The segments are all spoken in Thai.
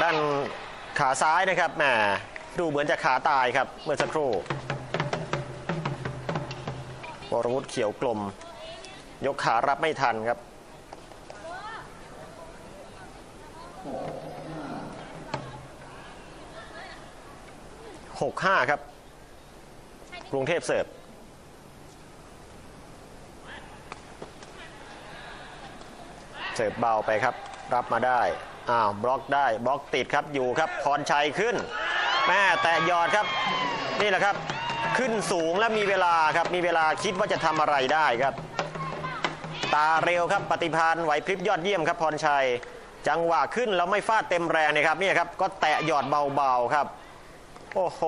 างด้านขาซ้ายนะครับแหมดูเหมือนจะขาตายครับเมื่อสักครู่วรวุฒิเขียวกลม ยกขารับไม่ทันครับ หกห้าครับ กรุงเทพเสิร์ฟเสิร์ฟเบาไปครับ รับมาได้ อ้าวบล็อกได้บล็อกติดครับอยู่ครับพรชัยขึ้นแม่แต่ยอดครับ นี่แหละครับ ขึ้นสูงและมีเวลาครับมีเวลาคิดว่าจะทำอะไรได้ครับ ตาเร็วครับปฏิพันธ์ไหวพริบยอดเยี่ยมครับพรชัย จังหวะขึ้นแล้วไม่ฟาดเต็มแรงนี่ยครับนี่ครับก็แตะหยอดเบาๆครับ โอ้โห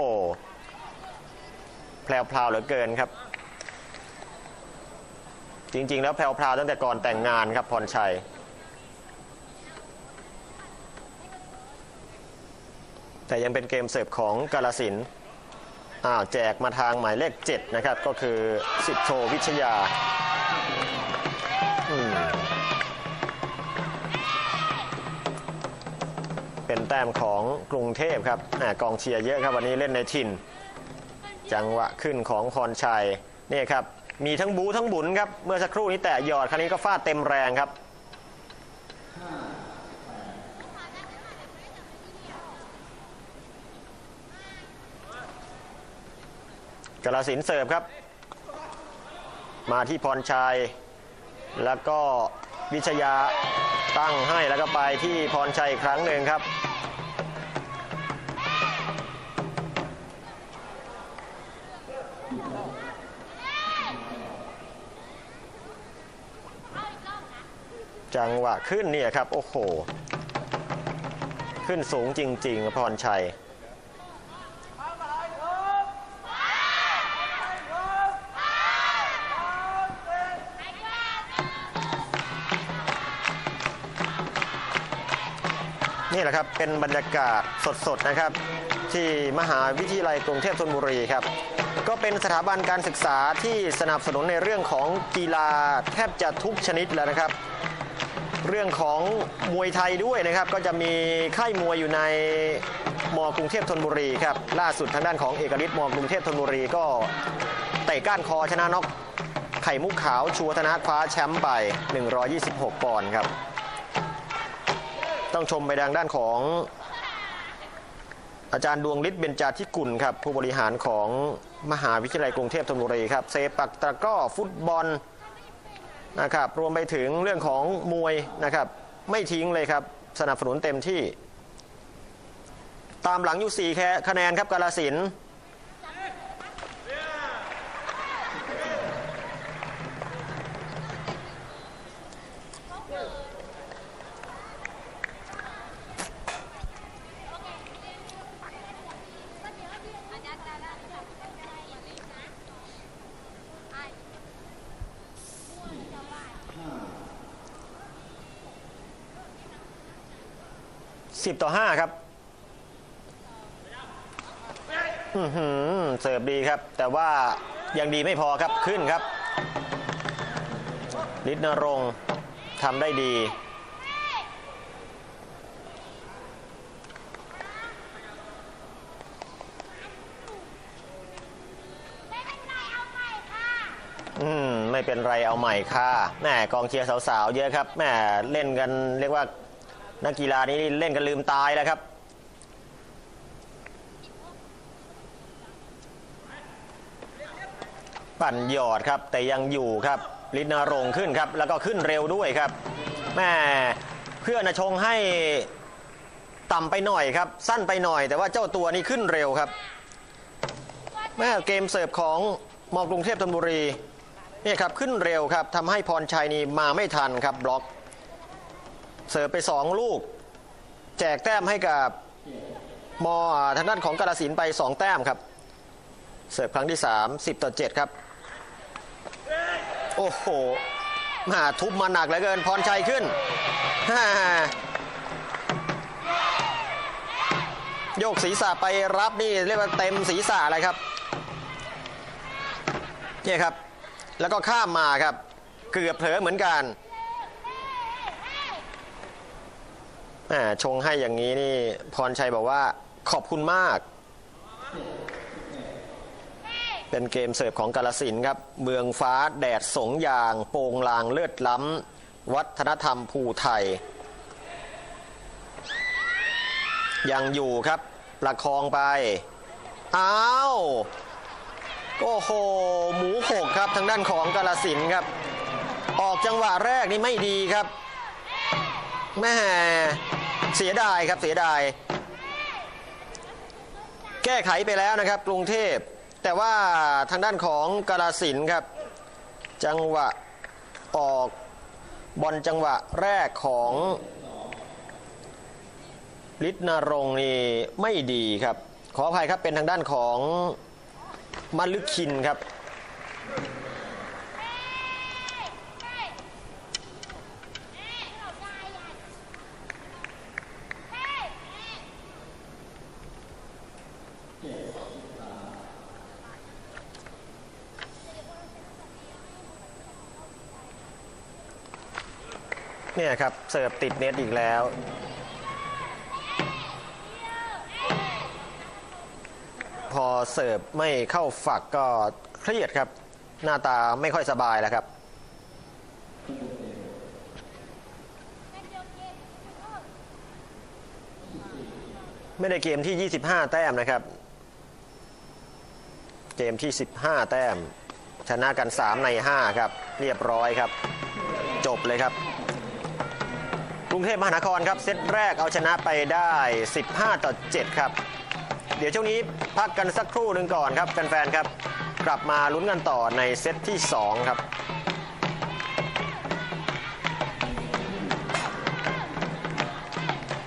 แพลวพลาวเหลือเกินครับ จริงๆ แล้วแพลวพลาวตั้งแต่ก่อนแต่งงานครับพรชัย แต่ยังเป็นเกมเสิร์ฟของกาลสินอ้าวแจกมาทางหมายเลข 7 นะครับ ก็คือสิบโทวิชยาเป็นแต้มของกรุงเทพครับแหม่กองเชียร์เยอะครับวันนี้เล่นในถิ่น จังหวะขึ้นของพรชัยนี่ครับ มีทั้งบูทั้งบุญครับ เมื่อสักครู่นี้แต่หยอดครั้นี้ก็ฟาดเต็มแรงครับ กระสินเสิร์ฟครับ มาที่พรชัย แล้วก็วิชยาตั้งให้แล้วก็ไปที่พรชัยอีกครั้งหนึ่งครับ จังหวะขึ้นเนี่ยครับ โอ้โห ขึ้นสูงจริง ๆ พรชัย นี่แหละครับเป็นบรรยากาศสดๆนะครับ ที่มหาวิทยาลัยกรุงเทพธนบุรีครับ ก็เป็นสถาบันการศึกษาที่สนับสนุนในเรื่องของกีฬาแทบจะทุกชนิดแล้วนะครับ เรื่องของมวยไทยด้วยนะครับ ก็จะมีค่ายมวยอยู่ในมกรุงเทพธนบุรีครับล่าสุดทางด้านของเอกฤทธิ์มกรุงเทพธนบุรีก็เตะก้านคอชนะน็อกไข่มุกขาวชูวัฒนะคว้าแชมป์ไป 126 ปอนด์ครับ ต้องชมไปทางด้านของอาจารย์ดวงฤทธิ์เบญจาธิกุลครับผู้บริหารของมหาวิทยาลัยกรุงเทพธนบุรีครับเซปักตะก้อฟุตบอลนะครับรวมไปถึงเรื่องของมวยนะครับไม่ทิ้งเลยครับสนับสนุนเต็มที่ ตามหลังอยู่4แค่คะแนนครับกาลสิน 10 ต่อ 5 ครับเสิร์ฟดีครับ แต่ว่ายังดีไม่พอครับขึ้นครับฤทธิ์นรงทำได้ดีอืมไม่เป็นไรเอาใหม่ค่ะแม่กองเชียร์สาวๆ เยอะครับแม่เล่นกันเรียกว่า นักกีฬานี้เล่นกันลืมตายแล้วครับ ปั่นหยอดครับแต่ยังอยู่ครับลินารงค์ขึ้นครับ แล้วก็ขึ้นเร็วด้วยครับแม่เพื่อนชงให้ต่ำไปหน่อยครับ สั้นไปหน่อย แต่ว่าเจ้าตัวนี้ขึ้นเร็วครับแม่เกมเสิร์ฟของมอกรุงเทพธนบุรีนี่ครับขึ้นเร็วครับทำให้พรชัยนี่มาไม่ทันครับบล็อก เสิร์ฟไป2ลูก แจกแต้มให้กับมอทางด้านของกาลสินธุ์ไป2แต้มครับ เสิร์ฟครั้งที่3 10ต่อ7ครับ โอ้โหมาทุบมาหนักเหลือเกินพรชัยขึ้นโยกศีรษะไปรับนี่เรียกว่าเต็มศีรษะเลยครับเนี่ยครับ แล้วก็ข้ามมาครับ เกือบเผลอเหมือนกัน แหม ชงให้อย่างนี้นี่พรชัยบอกว่าขอบคุณมาก เป็นเกมเสิร์ฟของกาลสินครับ เมืองฟ้าแดดสงยาง โปงลางเลือดล้ำ วัฒนธรรมภูไทย ยังอยู่ครับ ประคองไป อ้าวโอ้โห หมูหกครับทางด้านของกาลสินครับ ออกจังหวะแรกนี่ไม่ดีครับ แม่เสียดายครับเสียดาย แก้ไขไปแล้วนะครับ กรุงเทพ แต่ว่าทางด้านของกาลสินครับ จังหวะออกบอลจังหวะแรกของฤทธิ์นรงค์นี่ไม่ดีครับ ขออภัยครับเป็นทางด้านของมาลึกคินครับ เนี่ยครับ เสิร์ฟติดเน็ตอีกแล้ว พอเสิร์ฟไม่เข้าฝักก็เครียดครับ หน้าตาไม่ค่อยสบายแล้วครับไม่ได้เกมที่ 25 แต้มนะครับ เกมที่ 15 แต้ม ชนะกัน 3 ใน 5 ครับ เรียบร้อยครับ จบเลยครับ กรุงเทพมหานครครับเซตแรกเอาชนะไปได้ 15 ต่อ 7 ครับ เดี๋ยวช่วงนี้พักกันสักครู่หนึ่งก่อนครับแฟนๆครับ กลับมาลุ้นกันต่อในเซตที่ 2 ครับ